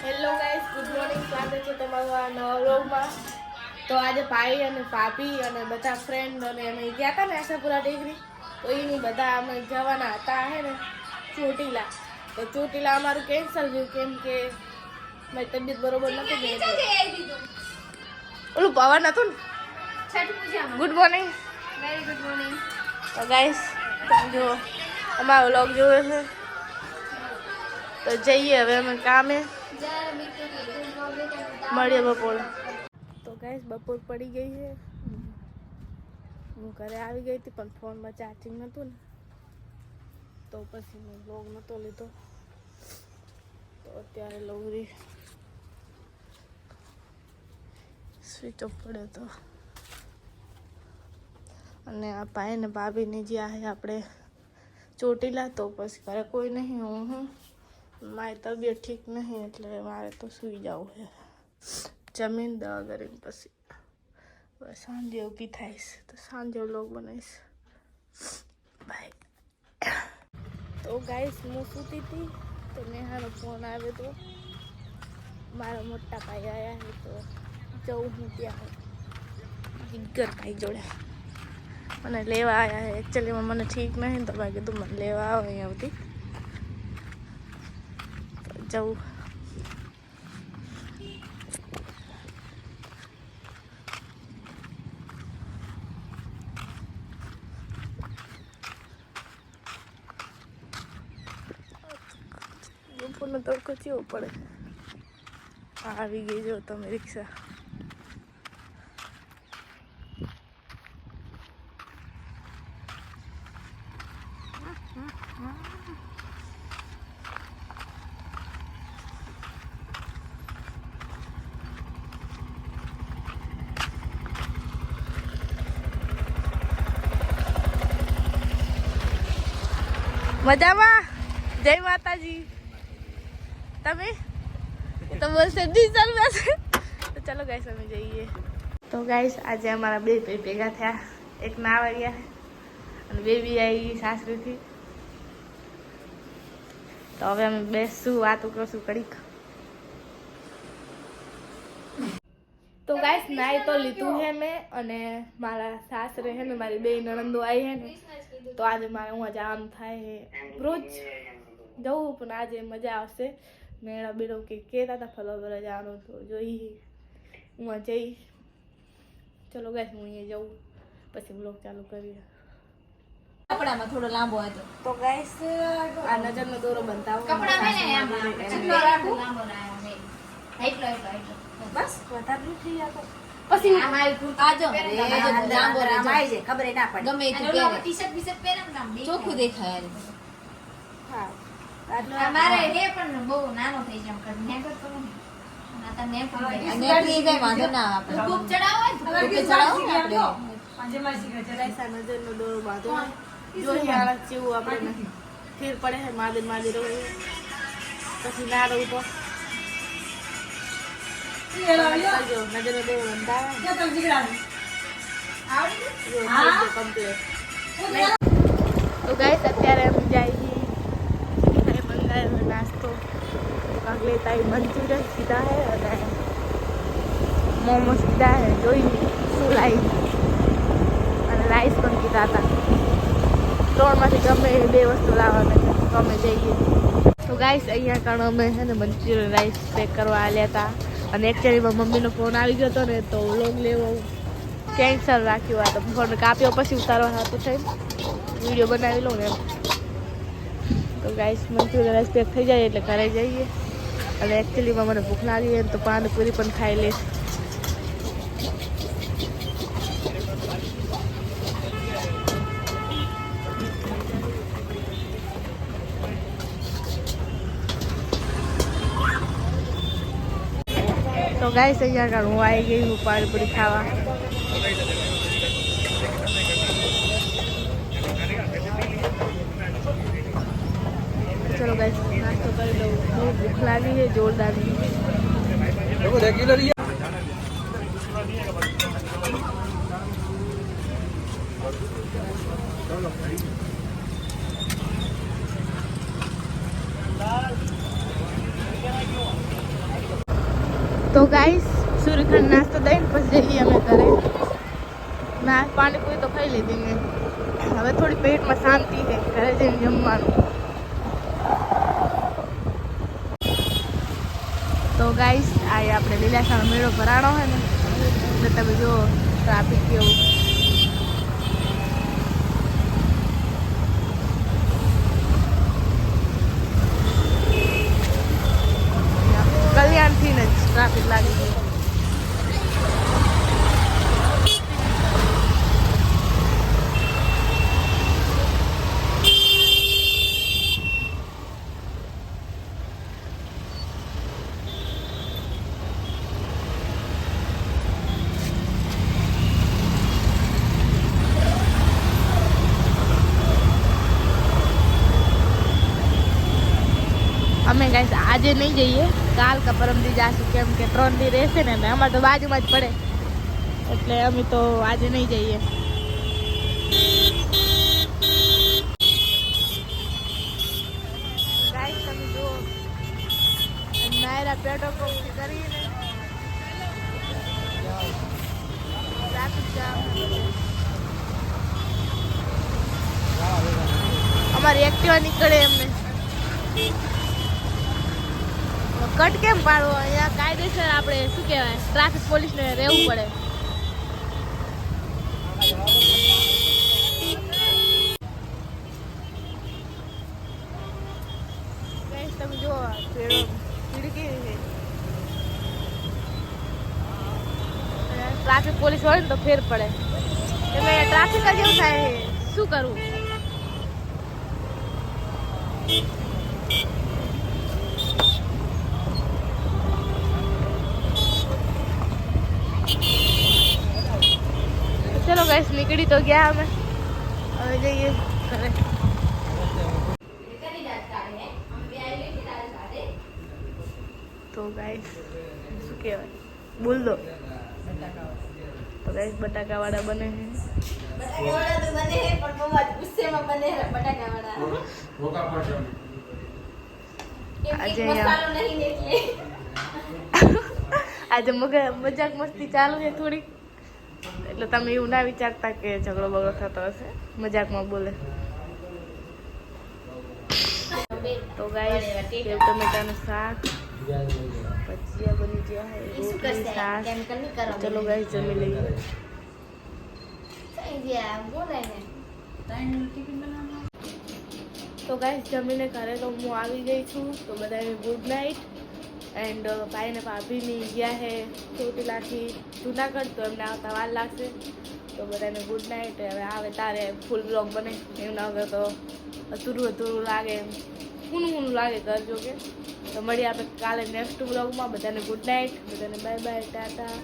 Hello guys good morning સ્વાગત છે તમારું આ નવા વ્લોગમાં તો આજે ભાઈ અને ભાભી અને બધા ફ્રેન્ડ અને અમે ગયા હતા ને આશાપુરા ડિગ્રી તો એની બધા અમે જવાના હતા હે ને ચોટીલા. તો ચોટીલા અમારું કેન્સલ થયું. કેમ કે મારી તબિયત બરોબર નથી ને એટલે. ઓલું પવન હતું ને? Good morning very good morning તો ગાઈસ જો અમારો વ્લોગ જોયો છે. તો જઈએ હવે અમે કામે. મળીએ બપોર. તો ગાઈસ, બપોર પડી ગઈ છે. હું ઘરે આવી ગઈ હતી, પણ ફોનમાં ચાર્જિંગ નહોતું ને. તો પછી મેં લોગ નહોતો લીધો. તો અત્યારે લોગરી સ્વિચ ઓફ પડ્યો તો. અને આ ભાઈ ને ભાભીને જ્યાં છે આપણે ચોટીલા, તો પછી ઘરે કોઈ નહીં, હું હું. મારી તબિયત ઠીક નહીં એટલે મારે તો સૂઈ જવું છે. જમીન દવા કરીને પછી. સાંજે ઊભી થઈશ તો સાંજે લોગ બનાવીશ બાય તો ગાઈસ હું સૂતી હતી તો નેહાનો ફોન આવ્યો તો. મારા મોટા ભાઈ આવ્યા તો જવું હું ત્યાં. જીગર ભાઈ જોડે. મને લેવા આવ્યા એકચ્યુઅલીમાં મને ઠીક નહીં તો મેં કીધું મને લેવા આવો અહીંયા સુધી. તો જવું બપોરનો તડકો ચેવો પડે? આવી ગઈ જો તમે રિક્ષા. મજામાં? જય માતાજી. તમે? તો બોલશે ડીઝલ બસ. તો ચલો ગાઈસ અમે જઈએ. તો ગાઈસ આજે અમારા બે ભાઈ ભેગા થયા. એક નાવડિયા અને બેબી આવી સાસરીથી. તો હવે અમે બેસશું, વાતો કરશું કડીક તો ગાઈસ નાઈ તો લીધું છે મેં અને મારા સાસરે છે ને મારી બે નણંદો આવી હે ને તો આજે મારે હું આમ થાય હે. રોજ જવું પણ આજે મજા આવશે. મેળા બેડો કે કહેતા હતા ફલો ફરવા જવાનું તો જોઈ હું. જઈશ. ચલો ગાઈસ હું અહીંયા જઉં. પછી બ્લોગ ચાલુ કરીએ. કપડામાં થોડો લાંબો હતો. તો ગાઈસ આ નજરનો દોરો બનતા કપડા મેં ને આમાં. ચટલો રાખો. લાંબો ના આવે. એટલો એટલો એટલો. બસ વધારે થઈ પછી ખબર ના પડે. ગમે તે પહેરે. ટી-શર્ટ બીશર્ટ પહેરે ને આમ ચોખ્ખું દેખાય હા. આ મારે પણ બહુ નાનો થઈ જાય કર. ને કરતો નથી આ તો ને પણ વાંધો ના આપણે. ખૂબ ચડાવો ને. તો ચડાવો ને આપણે. પૈસા નજરનો દોરો બાંધો. જોઈએ આ જેવું આપણે ફેર પડે છે માદે માદે રહે. પછી ના રહું તો. કરજો, નજરનો તો ગાઈસ અત્યારે અમે જઈએ મંગાવ્યો નાસ્તો અગલે આવી મંચુરિયન કીધા હે અને મોમોસ કીધા હે જોઈ શું લાવી અને રાઈસ પણ કીધા હતા ત્રણમાંથી ગમે એ બે વસ્તુ લાવવાના છે તો જઈએ તો ગાઈસ અહીંયા કણ અમે છે ને મંચુરિયન રાઈસ પેક કરવા આવ્યા હતા અને એકચ્યુઅલીમાં મમ્મીનો ફોન આવી ગયો હતો ને, તો વ્લોગ લેવો કેન્સલ રાખ્યું આ તો. ફોન કાપ્યો, પછી ઉતારવા હતું થઈ વીડિયો બનાવી લઉં ને એમ. તો ગાઈસ મંચુરિયન રેસ્પેક્ટ પેક થઈ જાય એટલે ઘરે જઈએ. અને એકચુઅલીમાં મને ભૂખ લાગી તો પાણીપુરી પણ ખાઈ લઈશ. ગાઈસ, અહીંયા આગળ હું આવી ગઈ હું પાણીપુરી ખાવા. ચલો ગાઈસ, નાસ્તો કરી દઉં બહુ ભૂખ લાગી છે, જોરદાર. તો ગાઈસ સૂર્યખંડ નાસ્તો દઈને પછી જઈએ અમે ઘરે. ના, પાણીપુરી તો ખાઈ લીધી મેં. હવે થોડી પેટમાં શાંતિ છે, ઘરે જઈને જમવાનું. તો ગાઈસ આ આપણે લીલાસાનો મેળો ભરાણો હોય ને. એટલે તમે જો ટ્રાફિક કેવું કલ્યાણથી ને જ ટ્રાફિક લાગી ગયું ગાઈસ, આજે નહીં જઈએ. કાલ કે પરમદી જાશું, કેમ કે ત્રણ દી રહેશે ને અમારે તો બાજુમાં જ પડે. એટલે અમે તો આજે નહીં જઈએ. પેટ્રોલ પંપ કરીને. અમારી એક્ટિવા નીકળે એમને. કટ કેમ પાડવો અહીંયા કાયદેસર આપણે શું કહેવાય? ટ્રાફિક પોલીસને રહેવું પડે. તમે જુઓ ભીડ કેવી છે. ટ્રાફિક પોલીસ હોય ને તો ફેર પડે. એટલે ટ્રાફિક જ એવું થાય શું કરવું ચલો ગાઈસ નીકળી તો ગયા અમે. હવે જઈએ ઘરે. તો ગાઈસ શું કહેવાય? બોલ દો. તો ગાઈસ બટાકા વાળા બને છે આજે મજાક મસ્તી ચાલુ છે થોડીક. એટલે તમે એવું ના વિચારતા કે ઝઘડો બગડો થતો હશે? મજાકમાં બોલે. તો ગાઈસ સેવ ટમેટાનું શાક? ભજીયા બની ગયા રોટલી શાક. ચલો ગાય જમી લઈએ. તો ગાય જમીને ઘરે તો હું આવી ગઈ છું. તો બધાને ગુડ નાઇટ એન્ડ ભાઈને ભાભીની ગયા હે ચોટીલાથી જુનાગઢ તો એમને આવતા વાર લાગશે. તો બધાને ગુડ નાઇટ હવે આવે તારે ફૂલ બ્લોગ બને. એમના વગર તો અધૂરું અધૂરું લાગે એમ. ખૂનું કુનું લાગે કરજો કે તો મળીએ આપણે કાલે નેક્સ્ટ બ્લોગમાં બધાને ગુડ નાઇટ બધાને બાય બાય ટાટા.